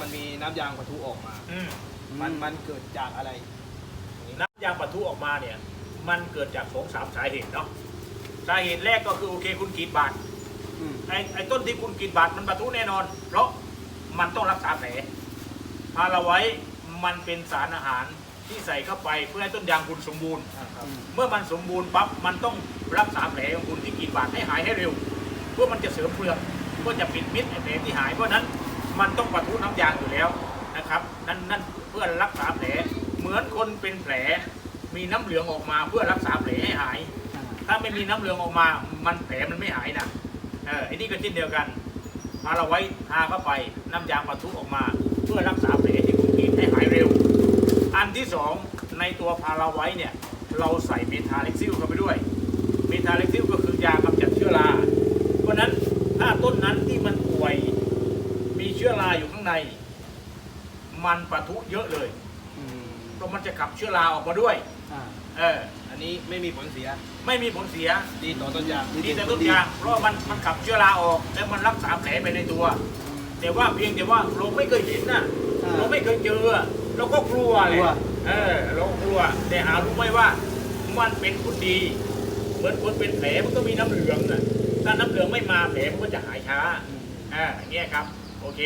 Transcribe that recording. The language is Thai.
มันมีน้ำยางปะทุออกมา อืมมันมันเกิดจากอะไร น้ำยางปะทุออกมาเนี่ย มันเกิดจากสองสามสาเหตุเนาะสาเหตุแรกก็คือโอเคคุณกรีดบาดอืมไอ้ไอ้ต้นที่คุณกรีดบาดมันปะทุแน่นอน เพราะมันต้องรักษาแผลพาราไว้มันเป็นสารอาหารที่ใส่เข้าไปเพื่อให้ต้นยางคุณสมบูรณ์ อืมเมื่อมันสมบูรณ์ปั๊บมันต้องรักษาแผลของคุณที่กรีดบาดให้หายให้เร็ว เพื่อมันจะเสริมเปลือกเพื่อจะปิดมิดไอ้แผลที่หายเพราะฉะนั้น มันต้องปะทุน้ำยางอยู่แล้วนะครับนั่นนั่นเพื่อรักษาแผลเหมือนคนเป็นแผล มีน้ำเหลืองออกมาเพื่อรักษาแผลให้หาย ถ้าไม่มีน้ำเหลืองออกมามันแผลมันไม่หายนะเออไอ้นี่ก็เช่นเดียวกันพาเราไว้ทาเข้าไปน้ำยางปะทุออกมา เพื่อรักษาแผลที่คุณกรีดให้หายเร็ว อันที่สองในตัวพาราไว้เนี่ยเราใส่เมทาเล็กซิลเข้าไปด้วย เมทาเล็กซิลก็คือยากำจัดเชื้อรา เพราะนั้นถ้าต้นนั้นที่มัน ชื้อราอยู่ข้างใน มันปะทุเยอะเลยอืมเพราะมันจะขับเชื้อราออกมาด้วย อ่า เออ อันนี้ไม่มีผลเสีย ไม่มีผลเสียดีต่อต้นยางดีแต่ต้นยางเพราะว่ามันมันขับเชื้อราออกแล้วมันรักษาแผลไปในตัว แต่ว่าเพียงแต่ว่าเราไม่เคยเห็นน่ะอ่าเราไม่เคยเจอเราก็กลัวเลยกลัวเออเรากลัว แต่หารู้ไหมว่า มันเป็นผลดี เหมือนคนเป็นแผลมันก็มีน้ำเหลืองน่ะถ้าน้ำเหลืองไม่มาแผลมันก็จะหายช้าอืมอ่าอย่างเงี้ยครับ โอเค